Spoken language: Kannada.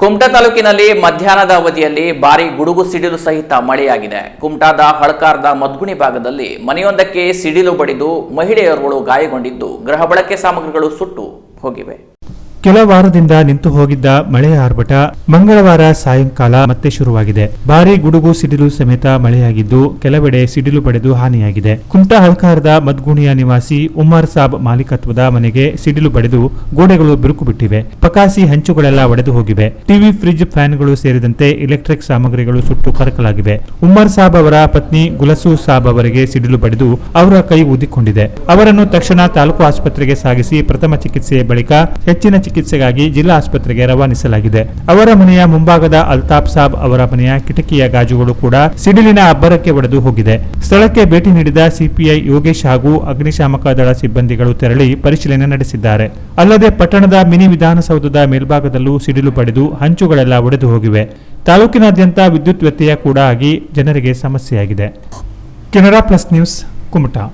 ಕುಮಟಾ ತಾಲೂಕಿನಲ್ಲಿ ಮಧ್ಯಾಹ್ನದ ಅವಧಿಯಲ್ಲಿ ಭಾರಿ ಗುಡುಗು ಸಿಡಿಲು ಸಹಿತ ಮಳೆಯಾಗಿದೆ. ಕುಮಟಾದ ಹಳಕಾರದ ಮದ್ಗುಣಿ ಭಾಗದಲ್ಲಿ ಮನೆಯೊಂದಕ್ಕೆ ಸಿಡಿಲು ಬಡಿದು ಮಹಿಳೆಯರುಗಳು ಗಾಯಗೊಂಡಿದ್ದು, ಗೃಹ ಬಳಕೆ ಸಾಮಗ್ರಿಗಳು ಸುಟ್ಟು ಹೋಗಿವೆ. ಕೆಲ ವಾರದಿಂದ ನಿಂತು ಹೋಗಿದ್ದ ಮಳೆಯ ಆರ್ಭಟ ಮಂಗಳವಾರ ಸಾಯಂಕಾಲ ಮತ್ತೆ ಶುರುವಾಗಿದೆ. ಭಾರೀ ಗುಡುಗು ಸಿಡಿಲು ಸಮೇತ ಮಳೆಯಾಗಿದ್ದು ಕೆಲವೆಡೆ ಸಿಡಿಲು ಪಡೆದು ಹಾನಿಯಾಗಿದೆ. ಕುಂಟಾ ಹಲ್ಕಾರದ ಮದ್ಗುಣಿಯ ನಿವಾಸಿ ಉಮ್ಮರ್ ಸಾಬ್ ಮಾಲೀಕತ್ವದ ಮನೆಗೆ ಸಿಡಿಲು ಬಡಿದು ಗೋಡೆಗಳು ಬಿರುಕು ಬಿಟ್ಟಿವೆ. ಪಕಾಸಿ ಹಂಚುಗಳೆಲ್ಲ ಒಡೆದು ಹೋಗಿವೆ. ಟಿವಿ, ಫ್ರಿಡ್ಜ್ ಫ್ಯಾನ್ಗಳು ಸೇರಿದಂತೆ ಎಲೆಕ್ಟ್ರಿಕ್ ಸಾಮಗ್ರಿಗಳು ಸುಟ್ಟು ಕರಕಲಾಗಿವೆ. ಉಮ್ಮರ್ ಸಾಬ್ ಅವರ ಪತ್ನಿ ಗುಲಸು ಸಾಬ್ ಅವರಿಗೆ ಸಿಡಿಲು ಬಡಿದು ಅವರ ಕೈ ಊದಿಕೊಂಡಿದೆ. ಅವರನ್ನು ತಕ್ಷಣ ತಾಲೂಕು ಆಸ್ಪತ್ರೆಗೆ ಸಾಗಿಸಿ ಪ್ರಥಮ ಚಿಕಿತ್ಸೆಯ ಬಳಿಕ ಹೆಚ್ಚಿನ ಚಿಕಿತ್ಸೆಗಾಗಿ ಜಿಲ್ಲಾ ಆಸ್ಪತ್ರೆಗೆ ರವಾನಿಸಲಾಗಿದೆ. ಅವರ ಮನೆಯ ಮುಂಭಾಗದ ಅಲ್ತಾಫ್ ಸಾಬ್ ಅವರ ಮನೆಯ ಕಿಟಕಿಯ ಗಾಜುಗಳು ಕೂಡ ಸಿಡಿಲಿನ ಅಬ್ಬರಕ್ಕೆ ಒಡೆದು ಹೋಗಿದೆ. ಸ್ಥಳಕ್ಕೆ ಭೇಟಿ ನೀಡಿದ ಸಿಪಿಐ ಯೋಗೇಶ್ ಹಾಗೂ ಅಗ್ನಿಶಾಮಕ ದಳ ಸಿಬ್ಬಂದಿಗಳು ತೆರಳಿ ಪರಿಶೀಲನೆ ನಡೆಸಿದ್ದಾರೆ. ಅಲ್ಲದೆ ಪಟ್ಟಣದ ಮಿನಿ ವಿಧಾನಸೌಧದ ಮೇಲ್ಭಾಗದಲ್ಲೂ ಸಿಡಿಲು ಪಡೆದು ಹಂಚುಗಳೆಲ್ಲ ಒಡೆದು ಹೋಗಿವೆ. ತಾಲೂಕಿನಾದ್ಯಂತ ವಿದ್ಯುತ್ ವ್ಯತ್ಯಯ ಕೂಡ ಆಗಿ ಜನರಿಗೆ ಸಮಸ್ಯೆಯಾಗಿದೆ. Canara plus news, Kumta.